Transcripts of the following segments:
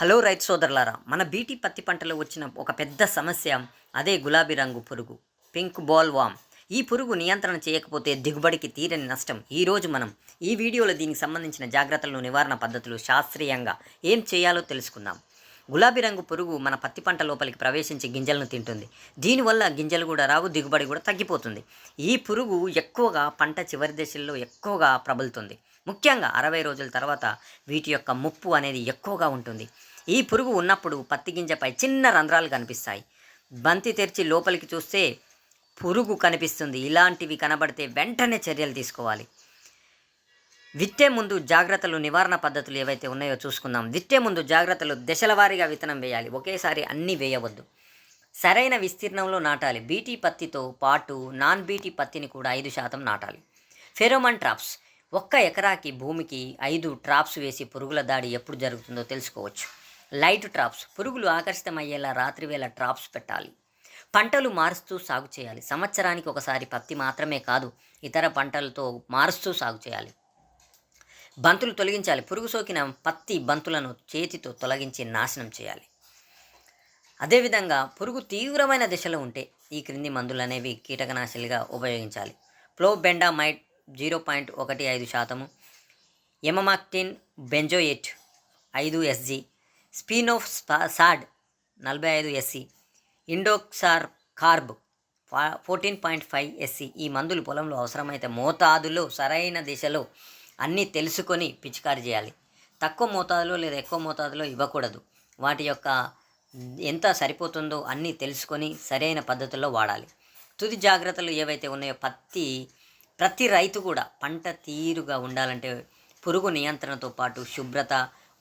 Hello రైతు సోదరులారా మన బీటీ పత్తి పంటలో వచ్చిన ఒక పెద్ద సమస్య అదే గులాబీ రంగు పురుగు పింక్ బాల్ వామ్. ఈ పురుగు నియంత్రణ చేయకపోతే దిగుబడికి తీరని నష్టం. ఈరోజు మనం ఈ వీడియోలో దీనికి సంబంధించిన జాగ్రత్తలు నివారణ పద్ధతులు శాస్త్రీయంగా ఏం చేయాలో తెలుసుకుందాం. గులాబీ రంగు పురుగు మన పత్తి పంట లోపలికి ప్రవేశించి గింజలను తింటుంది. దీనివల్ల గింజలు కూడా రావు దిగుబడి కూడా తగ్గిపోతుంది. ఈ పురుగు ఎక్కువగా పంట చివరి దశల్లో ఎక్కువగా ప్రబలుతుంది. ముఖ్యంగా అరవై రోజుల తర్వాత వీటి యొక్క ముప్పు అనేది ఎక్కువగా ఉంటుంది. ఈ పురుగు ఉన్నప్పుడు పత్తి గింజపై చిన్న రంధ్రాలు కనిపిస్తాయి. బంతి తెరిచి లోపలికి చూస్తే పురుగు కనిపిస్తుంది. ఇలాంటివి కనబడితే వెంటనే చర్యలు తీసుకోవాలి. విత్తే ముందు జాగ్రత్తలు నివారణ పద్ధతులు ఏవైతే ఉన్నాయో చూసుకుందాం. విత్తే ముందు జాగ్రత్తలు దశల వారీగా విత్తనం వేయాలి. ఒకేసారి అన్నీ వేయవద్దు. సరైన విస్తీర్ణంలో నాటాలి. బీటీ పత్తితో పాటు నాన్ బీటీ పత్తిని కూడా ఐదు శాతం నాటాలి. Pheromone traps. ఒక్క ఎకరాకి భూమికి ఐదు ట్రాప్స్ వేసి పురుగుల దాడి ఎప్పుడు జరుగుతుందో తెలుసుకోవచ్చు. Light traps. పురుగులు ఆకర్షితమయ్యేలా రాత్రివేళ ట్రాప్స్ పెట్టాలి. పంటలు మారుస్తూ సాగు చేయాలి. సంవత్సరానికి ఒకసారి పత్తి మాత్రమే కాదు ఇతర పంటలతో మారుస్తూ సాగు చేయాలి. బంతులు తొలగించాలి. పురుగు సోకిన పత్తి బంతులను చేతితో తొలగించి నాశనం చేయాలి. అదేవిధంగా పురుగు తీవ్రమైన దిశలో ఉంటే ఈ క్రింది మందులు అనేవి కీటకనాశిలుగా ఉపయోగించాలి. ప్లోబెండామైడ్ జీరో పాయింట్ ఒకటి ఐదు శాతము ఎమమాక్టిన్ బెంజోయేట్ ఐదు ఎస్జీ స్పీనోఫ్ సాడ్ నలభై ఐదు SC indoxacarb fourteen point five SC ఈ మందులు పొలంలో అవసరమైతే మోతాదులో సరైన దిశలో అన్నీ తెలుసుకొని పిచికారి చేయాలి. తక్కువ మోతాదులో లేదా ఎక్కువ మోతాదులో ఇవ్వకూడదు. వాటి యొక్క ఎంత సరిపోతుందో అన్నీ తెలుసుకొని సరైన పద్ధతుల్లో వాడాలి. తుది జాగ్రత్తలు ఏవైతే ఉన్నాయో పత్తి ప్రతి రైతు కూడా పంట తీరుగా ఉండాలంటే పురుగు నియంత్రణతో పాటు శుభ్రత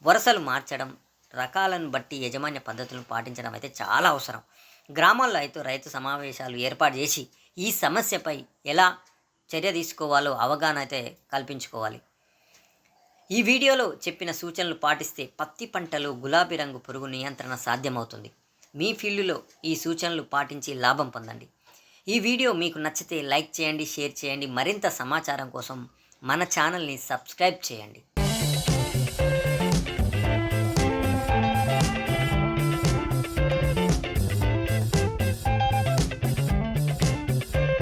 వరుసలు మార్చడం రకాలను బట్టి యజమాన్య పద్ధతులను పాటించడం అయితే చాలా అవసరం. గ్రామాల్లో అయితే రైతు సమావేశాలు ఏర్పాటు చేసి ఈ సమస్యపై ఎలా చర్య తీసుకోవాలో అవగాహన అయితే కల్పించుకోవాలి. ఈ వీడియోలో చెప్పిన సూచనలు పాటిస్తే పత్తి పంటలో గులాబీ రంగు పురుగు నియంత్రణ సాధ్యమవుతుంది. మీ ఫీల్డ్లో ఈ సూచనలు పాటించి లాభం పొందండి. ఈ వీడియో మీకు నచ్చితే లైక్ చేయండి షేర్ చేయండి. మరింత సమాచారం కోసం మన ఛానల్ని సబ్స్క్రైబ్ చేయండి.